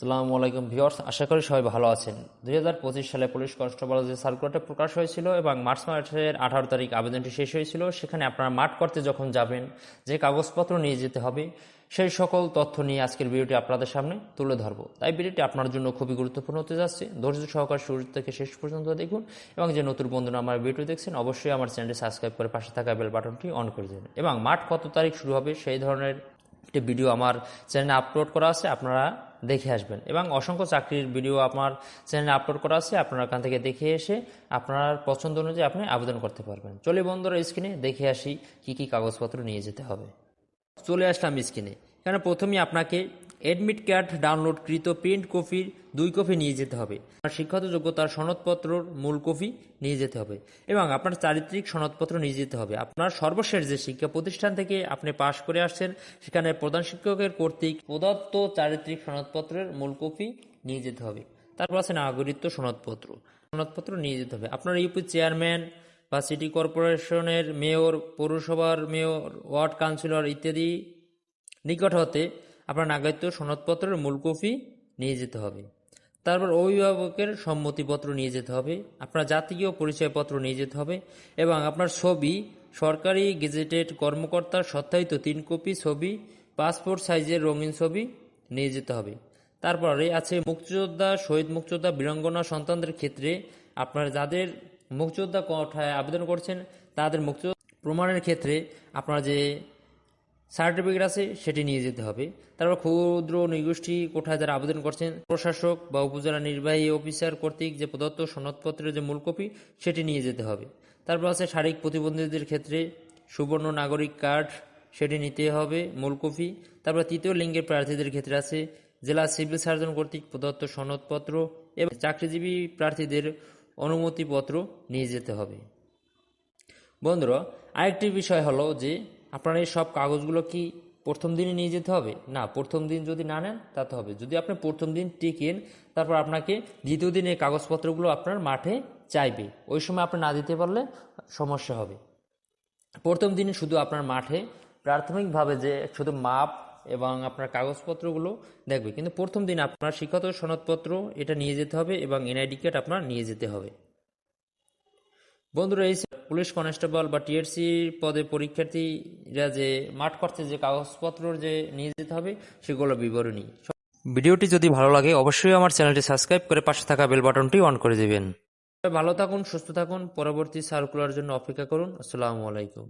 সালামু আলাইকুম ভিউয়ার্স, আশা করি সবাই ভালো আছেন। দু হাজার পঁচিশ সালে পুলিশ কনস্টেবল যে সার্কুলারটা প্রকাশ হয়েছিল এবং মার্চ মাসের আঠারো তারিখ আবেদনটি শেষ হয়েছিল। সেখানে আপনারা মাঠ করতে যখন যাবেন, যে কাগজপত্র নিয়ে যেতে হবে, সেই সকল তথ্য নিয়ে আজকের ভিডিওটি আপনাদের সামনে তুলে ধরবো। তাই ভিডিওটি আপনার জন্য খুবই গুরুত্বপূর্ণ হতে যাচ্ছে। ধৈর্য সহকার শুরু থেকে শেষ পর্যন্ত দেখুন এবং যে নতুন বন্ধুরা আমার ভিডিও দেখছেন, অবশ্যই আমার চ্যানেলটি সাবস্ক্রাইব করে পাশে থাকা বেল বাটনটি অন করে দেবেন। এবং মাঠ কত তারিখ শুরু হবে সেই ধরনের একটি ভিডিও আমার চ্যানেলে আপলোড করা আছে, আপনারা দেখে আসবেন। এবং অসংখ্য চাকরির ভিডিও আমার চ্যানেলে আপলোড করা আছে, আপনারা ওখান থেকে দেখে এসে আপনার পছন্দ অনুযায়ী আপনি আবেদন করতে পারবেন। চলে বন্ধুরা, স্ক্রিনে দেখে আসি কি কি কাগজপত্র নিয়ে যেতে হবে। চলে আসলাম স্ক্রিনে। এখানে প্রথমেই আপনাকে অ্যাডমিট কার্ড ডাউনলোডকৃত প্রিন্ট কপির দুই কপি নিয়ে যেতে হবে। আপনার শিক্ষাগত যোগ্যতার সনদপত্রর মূল কপি নিয়ে যেতে হবে এবং আপনার চারিত্রিক সনদপত্র নিয়ে যেতে হবে। আপনার সর্বশেষ যে শিক্ষা প্রতিষ্ঠান থেকে আপনি পাশ করে আসছেন, সেখানে প্রধান শিক্ষকের কর্তৃক প্রদত্ত চারিত্রিক সনদপত্রের মূল কপি নিয়ে যেতে হবে। তারপর আছে নাগরিকত্ব সনদপত্র। সনদপত্র নিয়ে যেতে হবে। আপনার ইউপি চেয়ারম্যান বা সিটি কর্পোরেশনের মেয়র, পৌরসভার মেয়র, ওয়ার্ড কাউন্সিলর ইত্যাদি নিকট হতে আপনার নাগরিকত্ব সনদপত্রের মূল কপি নিয়ে যেতে হবে। তারপর অভিভাবকের সম্মতিপত্র নিয়ে যেতে হবে, আপনার জাতীয় পরিচয়পত্র নিয়ে যেতে হবে এবং আপনার ছবি, সরকারি গেজেটেড কর্মকর্তার সত্যায়িত তিন কপি ছবি, পাসপোর্ট সাইজের রঙিন ছবি নিয়ে যেতে হবে। তারপরে আছে মুক্তিযোদ্ধা, শহীদ মুক্তিযোদ্ধা, বীরাঙ্গনা সন্তানদের ক্ষেত্রে আপনার যাদের মুক্তিযোদ্ধা কোঠায় আবেদন করছেন, তাদের মুক্তিযোদ্ধা প্রমাণের ক্ষেত্রে আপনার যে সার্টিফিকেট আছে, সেটি নিয়ে যেতে হবে। তারপর ক্ষুদ্র নৃগোষ্ঠী কোঠায় যারা আবেদন করছেন, প্রশাসক বা উপজেলা নির্বাহী অফিসার কর্তৃক যে প্রদত্ত সনদপত্রের যে মূল কপি, সেটি নিয়ে যেতে হবে। তারপর আছে শারীরিক প্রতিবন্ধীদের ক্ষেত্রে সুবর্ণ নাগরিক কার্ড, সেটি নিতে হবে, মূল কপি। তারপর তৃতীয় লিঙ্গের প্রার্থীদের ক্ষেত্রে আছে জেলা সিভিল সার্জন কর্তৃক প্রদত্ত সনদপত্র এবং চাকরিজীবী প্রার্থীদের অনুমতিপত্র নিয়ে যেতে হবে। বন্ধুরা, আরেকটি বিষয় হলো যে আপনার এই সব কাগজগুলো কি প্রথম দিনে নিয়ে যেতে হবে? না, প্রথম দিন যদি না নেন তাতে হবে। যদি আপনি প্রথম দিন টিকেন, তারপর আপনাকে দ্বিতীয় দিন এই কাগজপত্রগুলো আপনার মাঠে চাইবে। ওই সময় আপনি না দিতে পারলে সমস্যা হবে। প্রথম দিনে শুধু আপনার মাঠে প্রাথমিকভাবে যে শুধু মাপ এবং আপনার কাগজপত্রগুলো দেখবে। কিন্তু প্রথম দিন আপনার শিক্ষাগত সনদপত্র এটা নিয়ে যেতে হবে এবং এনআইডি কার্ড আপনার নিয়ে যেতে হবে। বন্ধুরা এই পুলিশ কনস্টেবল বা টিএসসি পদে পরীক্ষার্থীরা যে মাঠ করছে যে কাগজপত্র যে নিয়ে যেতে হবে সেগুলো বিবরণী। ভিডিওটি যদি ভালো লাগে অবশ্যই আমার চ্যানেলটি সাবস্ক্রাইব করে পাশে থাকা বেল বাটনটি অন করে দেবেন। ভালো থাকুন সুস্থ থাকুন পরবর্তী সার্কুলার জন্য অপেক্ষা করুন। আসসালামু আলাইকুম।